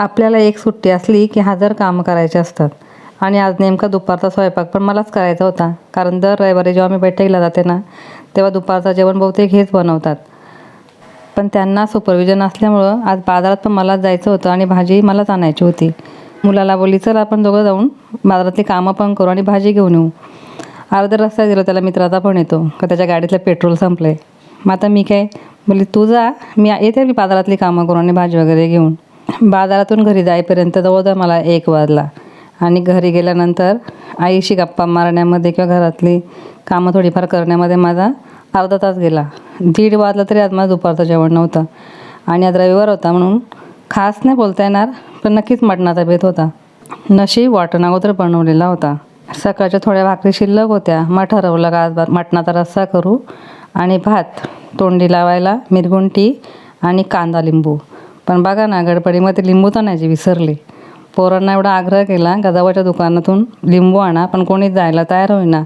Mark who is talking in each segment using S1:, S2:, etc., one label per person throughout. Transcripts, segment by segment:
S1: आपल्याला एक सुट्टी असली की हजार कामं करायचे असतात. आणि आज नेमका दुपारचा स्वयंपाक पण मलाच करायचा होता. कारण दर रविवारी जेव्हा मी बैठकीला जाते ना तेव्हा दुपारचं जेवण बहुतेक हेच बनवतात. पण त्यांना सुपरविजन असल्यामुळं आज बाजारात पण मलाच जायचं होतं आणि भाजी मलाच आणायची होती. मुलाला बोलली चल आपण दोघं जाऊन बाजारातली कामं पण करू आणि भाजी घेऊन येऊ. अर्धा रस्ता गेलो त्याला मित्राचा पण येतो का त्याच्या गाडीतलं पेट्रोल संपलंय. मग आता मी काय? बोलली तू जा मी येते मी बाजारातली कामं करून आणि भाजी वगैरे घेऊन. बाजारातून घरी जाईपर्यंत जवळजवळ मला एक वाजला. आणि घरी गेल्यानंतर आईशी गप्पा मारण्यामध्ये किंवा घरातली कामं थोडीफार करण्यामध्ये माझा अर्धा तास गेला. दीड वाजला तरी आज माझं दुपारचं जेवण नव्हतं. आणि आज रविवार होता म्हणून खास नाही बोलता येणार पण नक्कीच मटणाचा बेत होता. नशीब वाटण अगोदर बनवलेला होता. सकाळच्या थोड्या भाकरी शिल्लक होत्या. मग ठरवलं का आज मटणाचा रस्सा करू आणि भात तोंडी लावायला मिरगुंटी आणि कांदा लिंबू. पण बघा ना गडबडीमध्ये लिंबू तर आणायची विसरली. पोरांना एवढा आग्रह केला का दुकानातून लिंबू आणा पण कोणीच जायला तयार होईना.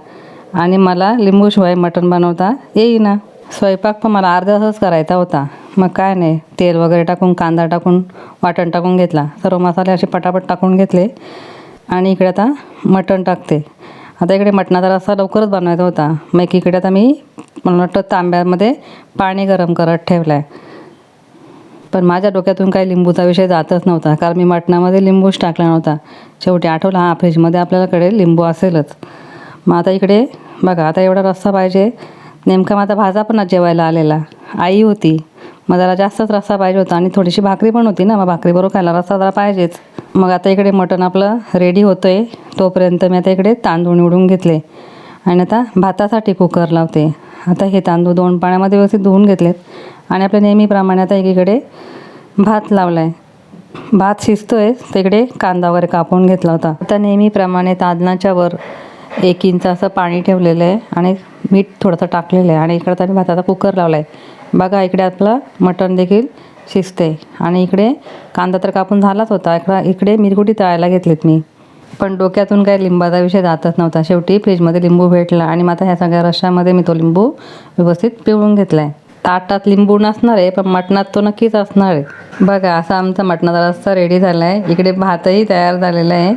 S1: आणि मला लिंबूशिवाय मटण बनवता येईना. स्वयंपाक पण मला अर्धा तासच करायचा होता. मग काय नाही तेल वगैरे टाकून कांदा टाकून वाटण टाकून घेतला. सर्व मसाले असे पटापट टाकून घेतले. आणि इकडे आता मटण टाकते. आता इकडे मटणाचा रस्सा लवकरच बनवायचा होता. मग एकीकडे आता मी मला वाटतं तांब्यामध्ये पाणी गरम करत ठेवलं आहे पण माझ्या डोक्यातून काही लिंबूचा विषय जातच नव्हता कारण मी मटणामध्ये लिंबूच टाकला नव्हता. शेवटी आठवलं हा फ्रीजमध्ये आपल्याकडे लिंबू असेलच. मग आता इकडे बघा आता एवढा रस्सा पाहिजे. नेमका माझा भाजा पण जेवायला आलेला. आई होती. मग जरा जास्तच रस्सा पाहिजे होता आणि थोडीशी भाकरी पण होती ना मग भाकरीबरोबर खायला रस्सा जरा पाहिजेच. मग आता इकडे मटण आपलं रेडी होतं आहे तोपर्यंत मी आता इकडे तांदूळ निवडून घेतले. आणि आता भातासाठी कुकर लावते. आता हे तांदूळ दोन पाण्यामध्ये व्यवस्थित धुवून घेतलेत. आणि आपल्या नेहमीप्रमाणे आता एकीकडे भात लावला आहे भात शिजतो आहे तिकडे कांदा वगैरे कापून घेतला होता. आता नेहमीप्रमाणे तांदळाच्या वर एक इंच असं पाणी ठेवलेलं आहे आणि मीठ थोडंसं टाकलेलं आहे. आणि इकडं मी भाताचा कुकर लावला आहे बघा इकडे आपलं मटण देखील शिजते आणि इकडे कांदा तर कापून झालाच होता. इकडं इकडे मिरगुटी तळायला घेतलीत मी. पण डोक्यातून काही लिंबाचा विषय जातच नव्हता. शेवटी फ्रीजमध्ये लिंबू भेटला आणि मग आता ह्या सगळ्या रशामध्ये मी तो लिंबू व्यवस्थित पिळून घेतला आहे ताटात लिंबू नसणार आहे पण मटणात तो नक्कीच असणार आहे. बघा असा आमचा मटणाचा रस्ता रेडी झाला आहे इकडे भातही तयार झालेला आहे.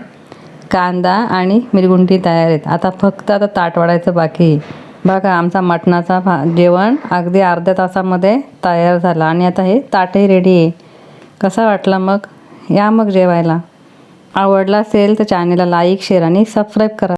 S1: कांदा आणि मिरगुंटी तयार आहेत. आता फक्त आता ताट वाढायचं बाकी बघा आमचा मटणाचा भा जेवण अगदी अर्ध्या तासामध्ये तयार झाला. आणि आता हे ताटही रेडी आहे. कसा वाटला मग? या मग जेवायला. आवडला असेल तर चॅनेलला लाईक शेअर आणि सबस्क्राईब करा.